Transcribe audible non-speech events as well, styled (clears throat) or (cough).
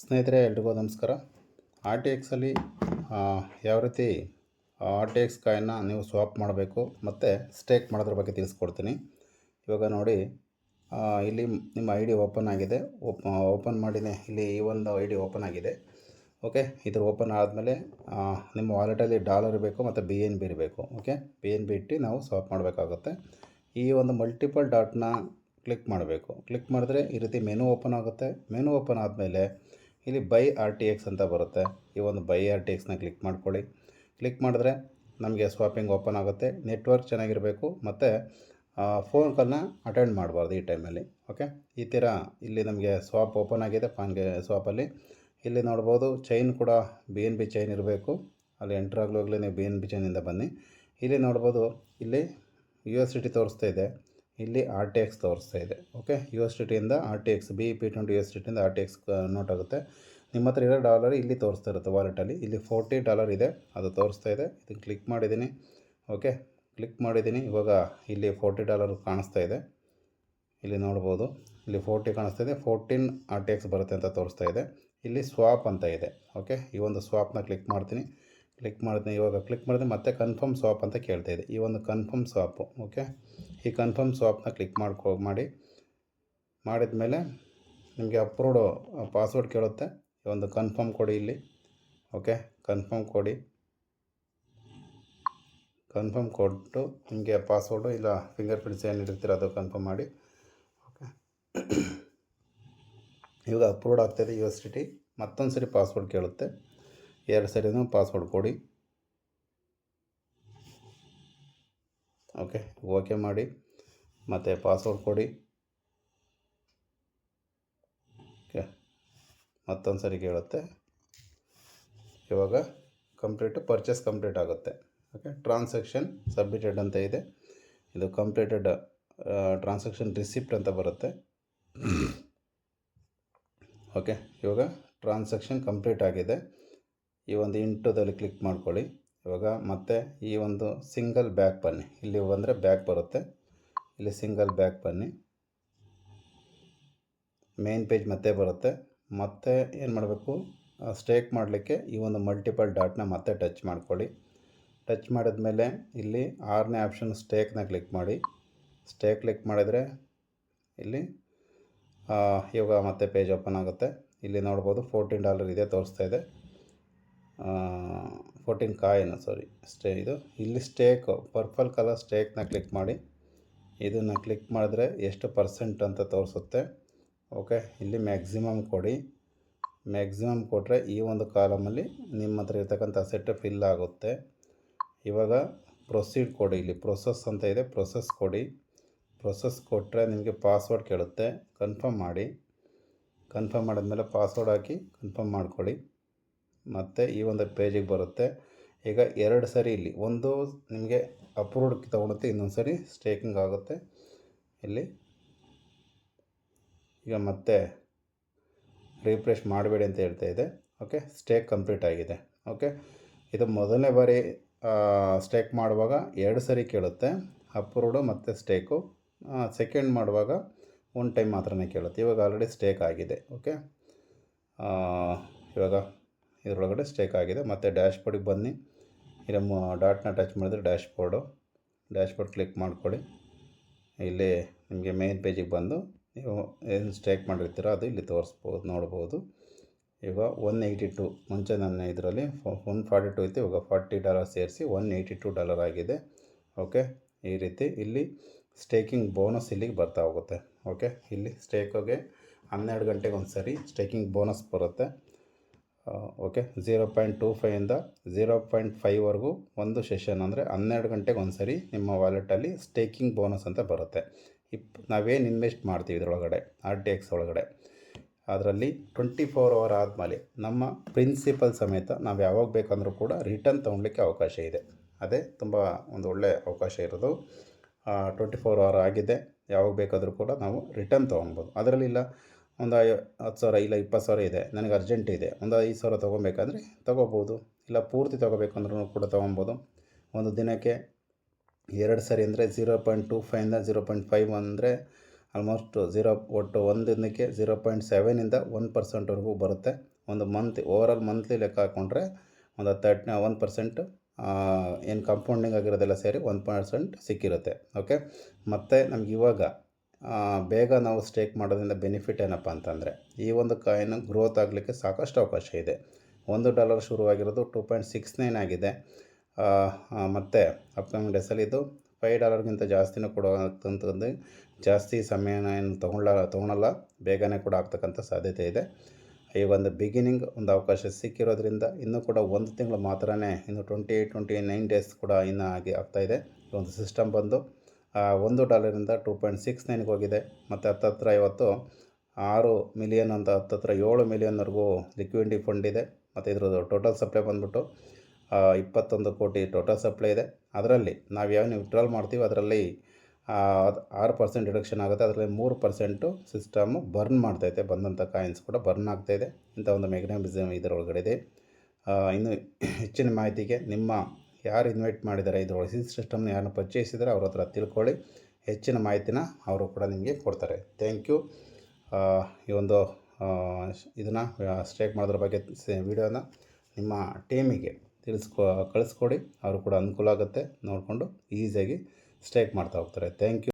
ಸ್ನೇಹಿತರೆ, ಎಲ್ರಿಗೂ ನಮಸ್ಕಾರ. ಆರ್ ಟಿ ಎಕ್ಸಲ್ಲಿ ಯಾವ ರೀತಿ ಆರ್ ಟಿ ಎಕ್ಸ್ ಕಾಯನ್ನು ನೀವು ಸ್ವಾಪ್ ಮಾಡಬೇಕು ಮತ್ತು ಸ್ಟೇಕ್ ಮಾಡೋದ್ರ ಬಗ್ಗೆ ತಿಳಿಸ್ಕೊಡ್ತೀನಿ. ಇವಾಗ ನೋಡಿ ಇಲ್ಲಿ ನಿಮ್ಮ ಐ ಡಿ ಓಪನ್ ಆಗಿದೆ. ಓಪ್ ಓಪನ್ ಮಾಡಿದೆ ಇಲ್ಲಿ ಈ ಒಂದು ಐ ಡಿ ಓಪನ್ ಆಗಿದೆ. ಓಕೆ ಇದ್ರ ಓಪನ್ ಆದಮೇಲೆ ನಿಮ್ಮ ವಾಲೆಟಲ್ಲಿ ಡಾಲರ್ ಇರಬೇಕು ಮತ್ತು ಬಿ ಎನ್ ಬಿ ಇರಬೇಕು. ಓಕೆ ಬಿ ಎನ್ ಬಿ ಇಟ್ಟು ನಾವು ಸ್ವಾಪ್ ಮಾಡಬೇಕಾಗುತ್ತೆ. ಈ ಒಂದು ಮಲ್ಟಿಪಲ್ ಡಾಟ್ನ ಕ್ಲಿಕ್ ಮಾಡಬೇಕು. ಕ್ಲಿಕ್ ಮಾಡಿದ್ರೆ ಈ ರೀತಿ ಮೆನು ಓಪನ್ ಆಗುತ್ತೆ. ಮೆನು ಓಪನ್ ಆದಮೇಲೆ ಇಲ್ಲಿ ಬೈ ಆರ್ ಟಿ ಎಕ್ಸ್ ಅಂತ ಬರುತ್ತೆ. ಈ ಒಂದು ಬೈ ಆರ್ ಟಿ ಎಕ್ಸ್ನ ಕ್ಲಿಕ್ ಮಾಡ್ಕೊಳ್ಳಿ. ಕ್ಲಿಕ್ ಮಾಡಿದ್ರೆ ನಮಗೆ ಸ್ವಾಪಿಂಗ್ ಓಪನ್ ಆಗುತ್ತೆ. ನೆಟ್ವರ್ಕ್ ಚೆನ್ನಾಗಿರಬೇಕು. ಮತ್ತು ಫೋನ್ ಕಾಲ್ನ ಅಟೆಂಡ್ ಮಾಡಬಾರ್ದು ಈ ಟೈಮಲ್ಲಿ ಓಕೆ ಈ ಥರ ಇಲ್ಲಿ ನಮಗೆ ಸ್ವಾಪ್ ಓಪನ್ ಆಗಿದೆ ಫಾನ್ಗೆ ಸ್ವಾಪಲ್ಲಿ ಇಲ್ಲಿ ನೋಡ್ಬೋದು ಚೈನ್ ಕೂಡ ಬಿ ಎನ್ ಬಿ ಚೈನ್ ಇರಬೇಕು. ಅಲ್ಲಿ ಎಂಟ್ರ್ ಆಗಲೋಗ್ಲೇ ನೀವು ಬಿ ಎನ್ ಬಿ ಚೈನಿಂದ ಬನ್ನಿ. ಇಲ್ಲಿ ನೋಡ್ಬೋದು ಇಲ್ಲಿ ಯು ಎಸ್ ಸಿಟಿ ತೋರಿಸ್ತಾ ಇದೆ. ಇಲ್ಲಿ ಆರ್ ಟಿ ಎಕ್ಸ್ ತೋರಿಸ್ತಾ ಇದೆ. Okay U S T ಟಿಯಿಂದ R T X B P twenty U S T ಟಿಯಿಂದ R T X note ಆಗುತ್ತೆ. ನಿಮ್ಮ ಹತ್ರ ಇರೋ ಡಾಲರ್ ಇಲ್ಲಿ ತೋರಿಸ್ತಾ ಇರುತ್ತೆ ವಾಲೆಟಲ್ಲಿ ಇಲ್ಲಿ ಫೋರ್ಟಿ ಡಾಲರ್ ಇದೆ, ಅದು ತೋರಿಸ್ತಾ ಇದೆ. ಇದನ್ನು ಕ್ಲಿಕ್ ಮಾಡಿದ್ದೀನಿ. ಓಕೆ ಕ್ಲಿಕ್ ಮಾಡಿದ್ದೀನಿ. ಇವಾಗ ಇಲ್ಲಿ ಫೋರ್ಟಿ ಡಾಲರ್ ಕಾಣಿಸ್ತಾ ಇದೆ. ಇಲ್ಲಿ ನೋಡ್ಬೋದು. ಇಲ್ಲಿ ಫೋರ್ಟಿ ಕಾಣಿಸ್ತಾ ಇದೆ. ಫೋರ್ಟೀನ್ ಆರ್ ಟಿ ಎಕ್ಸ್ ಬರುತ್ತೆ ಅಂತ ತೋರಿಸ್ತಾ ಇದೆ. ಇಲ್ಲಿ ಸ್ವಾಪ್ ಅಂತ ಇದೆ. ಓಕೆ ಈ ಒಂದು ಸ್ವಾಪ್ನ ಕ್ಲಿಕ್ ಮಾಡ್ತೀನಿ. ಕ್ಲಿಕ್ ಮಾಡ್ತೀನಿ ಇವಾಗ ಕ್ಲಿಕ್ ಮಾಡಿದ್ರೆ ಮತ್ತೆ ಕನ್ಫರ್ಮ್ ಸ್ವಾಪ್ ಅಂತ ಕೇಳ್ತಾ ಇದೆ. ಈ ಒಂದು ಕನ್ಫರ್ಮ್ ಸ್ವಾಪು ಓಕೆ ಈ ಕನ್ಫರ್ಮ್ ಸ್ವಾಪ್ನ ಕ್ಲಿಕ್ ಮಾಡ್ಕೊ, ಮಾಡಿ. ಮಾಡಿದ ಮೇಲೆ ನಿಮಗೆ ಅಪ್ರೂವ್ಡ್ ಪಾಸ್ವರ್ಡ್ ಕೇಳುತ್ತೆ. ಒಂದು ಕನ್ಫರ್ಮ್ ಕೊಡಿ ಇಲ್ಲಿ. ಓಕೆ ಕನ್ಫರ್ಮ್ ಕೊಡಿ. ಕನ್ಫರ್ಮ್ ಕೊಟ್ಟು ನಿಮಗೆ ಪಾಸ್ವರ್ಡು ಇಲ್ಲ ಫಿಂಗರ್ ಪ್ರಿಂಟ್ಸ್ ಏನು ಇರ್ತೀರ ಅದು ಕನ್ಫರ್ಮ್ ಮಾಡಿ. ಓಕೆ (clears throat) ಇವಾಗ ಅಪ್ರೂವ್ಡ್ ಆಗ್ತಾಯಿದೆ ಯೂನಿವರ್ಸಿಟಿ ಮತ್ತೊಂದು ಸರಿ ಪಾಸ್ವರ್ಡ್ ಕೇಳುತ್ತೆ. ಎರಡು ಸರಿನೂ ಪಾಸ್ವರ್ಡ್ ಕೊಡಿ. ಓಕೆ ಓಕೆ ಮಾಡಿ, ಮತ್ತು ಪಾಸ್ವರ್ಡ್ ಕೊಡಿ. ಓಕೆ ಮತ್ತೊಂದು ಸರಿ ಕೇಳುತ್ತೆ. ಇವಾಗ ಕಂಪ್ಲೀಟು ಪರ್ಚೇಸ್ ಕಂಪ್ಲೀಟ್ ಆಗುತ್ತೆ. ಓಕೆ ಟ್ರಾನ್ಸಾಕ್ಷನ್ ಸಬ್ಮಿಟೆಡ್ ಅಂತ ಇದೆ. ಇದು ಕಂಪ್ಲೀಟೆಡ್ ಟ್ರಾನ್ಸಾಕ್ಷನ್ ರಿಸಿಪ್ಟ್ ಅಂತ ಬರುತ್ತೆ. ಓಕೆ, ಇವಾಗ ಟ್ರಾನ್ಸಾಕ್ಷನ್ ಕಂಪ್ಲೀಟ್ ಆಗಿದೆ. ಈ ಒಂದು ಇಂಟುದಲ್ಲಿ ಕ್ಲಿಕ್ ಮಾಡ್ಕೊಳ್ಳಿ. ಇವಾಗ ಮತ್ತೆ ಈ ಒಂದು ಸಿಂಗಲ್ ಬ್ಯಾಕ್ ಬನ್ನಿ. ಇಲ್ಲಿ ಬಂದರೆ ಬ್ಯಾಕ್ ಬರುತ್ತೆ. ಇಲ್ಲಿ ಸಿಂಗಲ್ ಬ್ಯಾಕ್ ಬನ್ನಿ. ಮೇನ್ ಪೇಜ್ ಮತ್ತೆ ಬರುತ್ತೆ. ಮತ್ತೆ ಏನು ಮಾಡಬೇಕು? ಸ್ಟೇಕ್ ಮಾಡಲಿಕ್ಕೆ ಈ ಒಂದು ಮಲ್ಟಿಪಲ್ ಡಾಟ್ನ ಮತ್ತೆ ಟಚ್ ಮಾಡ್ಕೊಳ್ಳಿ. ಟಚ್ ಮಾಡಿದ್ಮೇಲೆ ಇಲ್ಲಿ ಆರನೇ ಆಪ್ಷನ್ ಸ್ಟೇಕ್ನ ಕ್ಲಿಕ್ ಮಾಡಿ. ಸ್ಟೇಕ್ ಕ್ಲಿಕ್ ಮಾಡಿದರೆ ಇಲ್ಲಿ ಇವಾಗ ಮತ್ತೆ ಪೇಜ್ ಓಪನ್ ಆಗುತ್ತೆ. ಇಲ್ಲಿ ನೋಡ್ಬೋದು ಫೋರ್ಟೀನ್ ಡಾಲರ್ ಇದೆ, ತೋರಿಸ್ತಾ ಇದೆ. ಫೋರ್ಟೀನ್ ಕಾಯಿನ ಸಾರಿ ಸ್ಟೇ ಇದು ಇಲ್ಲಿ ಸ್ಟೇಕ್ ಪರ್ಪಲ್ ಕಲರ್ ಸ್ಟೇಕ್ನ ಕ್ಲಿಕ್ ಮಾಡಿ. ಇದನ್ನು ಕ್ಲಿಕ್ ಮಾಡಿದ್ರೆ ಎಷ್ಟು ಪರ್ಸೆಂಟ್ ಅಂತ ತೋರಿಸುತ್ತೆ. ಓಕೆ ಇಲ್ಲಿ ಮ್ಯಾಕ್ಸಿಮಮ್ ಕೊಡಿ. ಮ್ಯಾಕ್ಸಿಮಮ್ ಕೊಟ್ಟರೆ ಈ ಒಂದು ಕಾಲಮಲ್ಲಿ ನಿಮ್ಮ ಹತ್ರ ಇರ್ತಕ್ಕಂಥ ಸೆಟ್ ಫಿಲ್ ಆಗುತ್ತೆ. ಇವಾಗ ಪ್ರೊಸೀಡ್ ಕೊಡಿ ಇಲ್ಲಿ. ಪ್ರೊಸೆಸ್ ಅಂತ ಇದೆ ಪ್ರೊಸೆಸ್ ಕೊಡಿ. ಪ್ರೊಸೆಸ್ ಕೊಟ್ಟರೆ ನಿಮಗೆ ಪಾಸ್ವರ್ಡ್ ಕೇಳುತ್ತೆ. ಕನ್ಫರ್ಮ್ ಮಾಡಿ. ಕನ್ಫರ್ಮ್ ಮಾಡಿದ್ಮೇಲೆ ಪಾಸ್ವರ್ಡ್ ಹಾಕಿ ಕನ್ಫರ್ಮ್ ಮಾಡ್ಕೊಳ್ಳಿ. ಮತ್ತು ಈ ಒಂದು ಪೇಜಿಗೆ ಬರುತ್ತೆ. ಈಗ ಎರಡು ಸರಿ ಇಲ್ಲಿ, ಒಂದು ನಿಮಗೆ ಅಪ್ರೂವ್ಡ್ ತೊಗೊಳುತ್ತೆ ಇನ್ನೊಂದು ಸರಿ ಸ್ಟೇಕಿಂಗ್ ಆಗುತ್ತೆ. ಇಲ್ಲಿ ಈಗ ಮತ್ತೆ ರಿಫ್ರೆಶ್ ಮಾಡಬೇಡಿ ಅಂತ ಹೇಳ್ತಾ ಇದೆ. ಓಕೆ ಸ್ಟೇಕ್ ಕಂಪ್ಲೀಟ್ ಆಗಿದೆ. ಓಕೆ ಇದು ಮೊದಲನೇ ಬಾರಿ ಸ್ಟೇಕ್ ಮಾಡುವಾಗ ಎರಡು ಸರಿ ಕೇಳುತ್ತೆ. ಅಪ್ರೂವ್ಡು ಮತ್ತು ಸ್ಟೇಕು ಸೆಕೆಂಡ್ ಮಾಡುವಾಗ ಒನ್ ಟೈಮ್ ಮಾತ್ರನೇ ಕೇಳುತ್ತೆ. ಇವಾಗ ಆಲ್ರೆಡಿ ಸ್ಟೇಕ್ ಆಗಿದೆ. ಓಕೆ ಇವಾಗ ಇದರೊಳಗಡೆ ಸ್ಟೇಕ್ ಆಗಿದೆ. ಮತ್ತು ಡ್ಯಾಶ್ ಬೋರ್ಡಿಗೆ ಬನ್ನಿ. ಇಲ್ಲಿ ಡಾಟ್ನ ಟಚ್ ಮಾಡಿದ್ರೆ dashboard dashboard click ಮಾಡ್ಕೊಳ್ಳಿ. ಇಲ್ಲಿ ನಿಮಗೆ ಮೇನ್ ಪೇಜಿಗೆ ಬಂದು ನೀವು ಏನು ಸ್ಟೇಕ್ ಮಾಡಿರ್ತೀರೋ ಅದು ಇಲ್ಲಿ ತೋರಿಸ್ಬೋದು, ನೋಡ್ಬೋದು. ಈಗ ಒನ್ ಏಯ್ಟಿ ಟು ಮುಂಚೆ ನನ್ನ ಇದರಲ್ಲಿ ಒನ್ ಫಾರ್ಟಿ ಟು ಇತ್ತು. ಇವಾಗ ಫಾರ್ಟಿ ಡಾಲರ್ ಸೇರಿಸಿ ಒನ್ ಏಯ್ಟಿ ಟು ಡಾಲರ್ ಆಗಿದೆ. ಓಕೆ ಈ ರೀತಿ ಇಲ್ಲಿ ಸ್ಟೇಕಿಂಗ್ ಬೋನಸ್ ಇಲ್ಲಿಗೆ ಬರ್ತಾ ಹೋಗುತ್ತೆ. ಓಕೆ ಇಲ್ಲಿ ಸ್ಟೇಕಿಗೆ ಹನ್ನೆರಡು ಗಂಟೆಗೆ ಒಂದು ಸರಿ ಸ್ಟೇಕಿಂಗ್ ಬೋನಸ್ ಬರುತ್ತೆ. ಓಕೆ ಝೀರೋ ಪಾಯಿಂಟ್ ಟೂ ಫೈವಿಂದ ಝೀರೋ ಪಾಯಿಂಟ್ ಫೈವ್ವರೆಗೂ ಒಂದು ಸೆಷನ್ ಅಂದರೆ ಹನ್ನೆರಡು ಗಂಟೆಗೆ ಒಂದು ಸರಿ ನಿಮ್ಮ ವಾಲೆಟಲ್ಲಿ ಸ್ಟೇಕಿಂಗ್ ಬೋನಸ್ ಅಂತ ಬರುತ್ತೆ. ಇಪ್, ನಾವೇನು ಇನ್ವೆಸ್ಟ್ ಮಾಡ್ತೀವಿ ಇದರೊಳಗಡೆ ಆರ್ ಟಿ ಎಕ್ಸ್ ಒಳಗಡೆ. ಅದರಲ್ಲಿ ಟ್ವೆಂಟಿ ಫೋರ್ ಅವರ್ ಆದಮೇಲೆ ನಮ್ಮ ಪ್ರಿನ್ಸಿಪಲ್ ಸಮೇತ ನಾವು ಯಾವಾಗ ಬೇಕಂದರೂ ಕೂಡ ರಿಟರ್ನ್ ತೊಗೊಳ್ಲಿಕ್ಕೆ ಅವಕಾಶ ಇದೆ. ಅದೇ ತುಂಬ ಒಂದು ಒಳ್ಳೆಯ ಅವಕಾಶ ಇರೋದು. ಟ್ವೆಂಟಿ ಫೋರ್ ಅವರ್ ಆಗಿದೆ, ಯಾವಾಗ ಬೇಕಾದರೂ ಕೂಡ ನಾವು ರಿಟರ್ನ್ ತೊಗೊಬೋದು ಅದರಲ್ಲಿ ಇಲ್ಲ ಒಂದು ಹತ್ತು ಸಾವಿರ ಇಲ್ಲ ಇಪ್ಪತ್ತು ಸಾವಿರ ಇದೆ. ನನಗೆ ಅರ್ಜೆಂಟ್ ಇದೆ. ಒಂದು ಐದು ಸಾವಿರ ತೊಗೊಬೇಕಂದ್ರೆ ತೊಗೋಬೋದು. ಇಲ್ಲ ಪೂರ್ತಿ ತೊಗೋಬೇಕಂದ್ರೂ ಕೂಡ ತೊಗೊಬೋದು. ಒಂದು ದಿನಕ್ಕೆ ಎರಡು ಸರಿ ಅಂದರೆ ಝೀರೋ ಪಾಯಿಂಟ್ ಟು ಫೈವಿಂದ ಝೀರೋ ಪಾಯಿಂಟ್ ಫೈವ್ ಅಂದರೆ ಆಲ್ಮೋಸ್ಟ್ ಝೀರೋ ಒಟ್ಟು ಒಂದು ದಿನಕ್ಕೆ ಝೀರೋ ಪಾಯಿಂಟ್ ಸೆವೆನಿಂದ ಒನ್ ಪರ್ಸೆಂಟ್ವರೆಗೂ ಬರುತ್ತೆ. ಒಂದು ಮಂತ್ ಓವರಾಲ್ ಮಂತ್ಲಿ ಲೆಕ್ಕ ಹಾಕ್ಕೊಂಡ್ರೆ ಒಂದು ತರ್ಟ್ ಒನ್ ಪರ್ಸೆಂಟ್ ಏನು ಕಂಪೌಂಡಿಂಗ್ ಆಗಿರೋದೆಲ್ಲ ಸೇರಿ ಒನ್ ಪರ್ಸೆಂಟ್ ಸಿಕ್ಕಿರುತ್ತೆ. ಓಕೆ ಮತ್ತು ನಮ್ಗೆ ಇವಾಗ ಬೇಗ ನಾವು ಸ್ಟೇಕ್ ಮಾಡೋದ್ರಿಂದ ಬೆನಿಫಿಟ್ ಏನಪ್ಪ ಅಂತಂದರೆ, ಈ ಒಂದು ಕಾಯಿನ್ ಗ್ರೋತ್ ಆಗಲಿಕ್ಕೆ ಸಾಕಷ್ಟು ಅವಕಾಶ ಇದೆ. ಒಂದು ಡಾಲರ್ ಶುರುವಾಗಿರೋದು ಟೂ ಪಾಯಿಂಟ್ ಸಿಕ್ಸ್ ನೈನ್ ಆಗಿದೆ. ಮತ್ತು ಅಪ್ಕಮಿಂಗ್ ಡೇಸಲ್ಲಿ ಇದು ಫೈವ್ ಡಾಲರ್ಗಿಂತ ಜಾಸ್ತಿನೂ ಕೂಡ ಅಂತಂದ್ರೆ ಜಾಸ್ತಿ ಸಮಯನ ಏನು ತೊಗೊಳ್ಳ, ತೊಗೊಳಲ್ಲ, ಬೇಗನೆ ಕೂಡ ಆಗ್ತಕ್ಕಂಥ ಸಾಧ್ಯತೆ ಇದೆ. ಈ ಒಂದು ಬಿಗಿನಿಂಗ್ ಒಂದು ಅವಕಾಶ ಸಿಕ್ಕಿರೋದ್ರಿಂದ ಇನ್ನೂ ಕೂಡ ಒಂದು ತಿಂಗಳು ಮಾತ್ರನೇ, ಇನ್ನು ಟ್ವೆಂಟಿ ಟ್ವೆಂಟಿ ನೈನ್ ಡೇಸ್ ಕೂಡ ಇನ್ನೂ ಆಗಿ ಆಗ್ತಾಯಿದೆ ಒಂದು ಸಿಸ್ಟಮ್ ಬಂದು ಒಂದು ಡಾಲರಿಂದ ಟೂ ಪಾಯಿಂಟ್ ಸಿಕ್ಸ್ ನೈನ್ಗೆ ಹೋಗಿದೆ. ಮತ್ತು ಹತ್ತತ್ರ ಇವತ್ತು ಆರು ಮಿಲಿಯನ್ ಅಂತ ಹತ್ತತ್ರ ಏಳು ಮಿಲಿಯನ್ವರೆಗೂ ಲಿಕ್ವಿಡಿಟಿ ಫಂಡ್ ಇದೆ. ಮತ್ತು ಇದ್ರದ್ದು ಟೋಟಲ್ ಸಪ್ಲೈ ಬಂದ್ಬಿಟ್ಟು ಇಪ್ಪತ್ತೊಂದು ಕೋಟಿ ಟೋಟಲ್ ಸಪ್ಲೈ ಇದೆ. ಅದರಲ್ಲಿ ನಾವು ಯಾವ ವಿಡ್ರಾಲ್ ಮಾಡ್ತೀವಿ, ಅದರಲ್ಲಿ ಆರು ಪರ್ಸೆಂಟ್ ಡಿಡಕ್ಷನ್ ಆಗುತ್ತೆ. ಅದರಲ್ಲಿ ಮೂರು ಪರ್ಸೆಂಟು ಸಿಸ್ಟಮು ಬರ್ನ್ ಮಾಡ್ತೈತೆ ಬಂದಂಥ ಕಾಯಿನ್ಸ್ ಕೂಡ ಬರ್ನ್ ಆಗ್ತಾಯಿದೆ ಇಂಥ ಒಂದು ಮೆಗ್ನಬಿಸಮ್ ಇದರೊಳಗಡೆ ಇದೆ. ಇನ್ನು (coughs) ಹೆಚ್ಚಿನ ಮಾಹಿತಿಗೆ ನಿಮ್ಮ ಯಾರು ಇನ್ವೈಟ್ ಮಾಡಿದ್ದಾರೆ ಇದರೊಳಗೆ ಸಿಸ್ಟಮ್ನ ಯಾರನ್ನ ಪರಿಚಯಿಸಿದರೆ ಅವ್ರ ಹತ್ರ ತಿಳ್ಕೊಳ್ಳಿ. ಹೆಚ್ಚಿನ ಮಾಹಿತಿನ ಅವರು ಕೂಡ ನಿಮಗೆ ಕೊಡ್ತಾರೆ. ಥ್ಯಾಂಕ್ ಯು ಈ ಒಂದು ಇದನ್ನು ಸ್ಟೇಕ್ ಮಾಡೋದ್ರ ಬಗ್ಗೆ ವಿಡಿಯೋನ ನಿಮ್ಮ ಟೀಮಿಗೆ ತಿಳಿಸ್ಕೊ, ಕಳಿಸ್ಕೊಡಿ. ಅವರು ಕೂಡ ಅನುಕೂಲ ಆಗುತ್ತೆ. ನೋಡಿಕೊಂಡು ಈಸಿಯಾಗಿ ಸ್ಟೇಕ್ ಮಾಡ್ತಾ ಹೋಗ್ತಾರೆ. Thank you